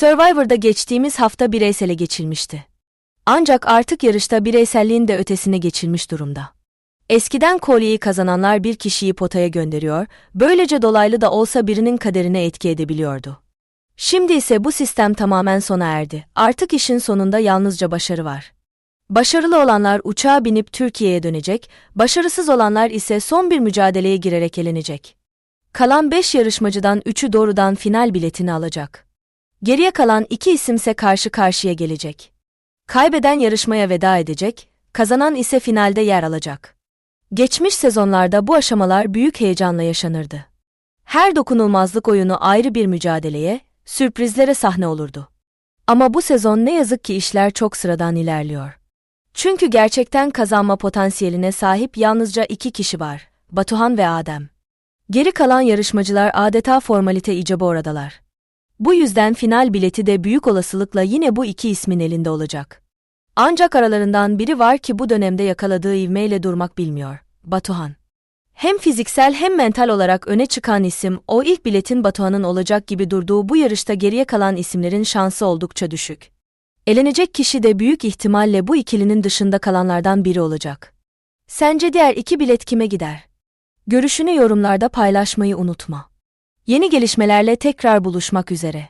Survivor'da geçtiğimiz hafta bireysele geçilmişti. Ancak artık yarışta bireyselliğin de ötesine geçilmiş durumda. Eskiden kolyeyi kazananlar bir kişiyi potaya gönderiyor, böylece dolaylı da olsa birinin kaderine etki edebiliyordu. Şimdi ise bu sistem tamamen sona erdi. Artık işin sonunda yalnızca başarı var. Başarılı olanlar uçağa binip Türkiye'ye dönecek, başarısız olanlar ise son bir mücadeleye girerek elenecek. Kalan 5 yarışmacıdan 3'ü doğrudan final biletini alacak. Geriye kalan iki isimse karşı karşıya gelecek. Kaybeden yarışmaya veda edecek, kazanan ise finalde yer alacak. Geçmiş sezonlarda bu aşamalar büyük heyecanla yaşanırdı. Her dokunulmazlık oyunu ayrı bir mücadeleye, sürprizlere sahne olurdu. Ama bu sezon ne yazık ki işler çok sıradan ilerliyor. Çünkü gerçekten kazanma potansiyeline sahip yalnızca iki kişi var, Batuhan ve Adem. Geri kalan yarışmacılar adeta formalite icabı oradalar. Bu yüzden final bileti de büyük olasılıkla yine bu iki ismin elinde olacak. Ancak aralarından biri var ki bu dönemde yakaladığı ivmeyle durmak bilmiyor. Batuhan. Hem fiziksel hem mental olarak öne çıkan isim, o ilk biletin Batuhan'ın olacak gibi durduğu bu yarışta geriye kalan isimlerin şansı oldukça düşük. Elenecek kişi de büyük ihtimalle bu ikilinin dışında kalanlardan biri olacak. Sence diğer iki bilet kime gider? Görüşünü yorumlarda paylaşmayı unutma. Yeni gelişmelerle tekrar buluşmak üzere.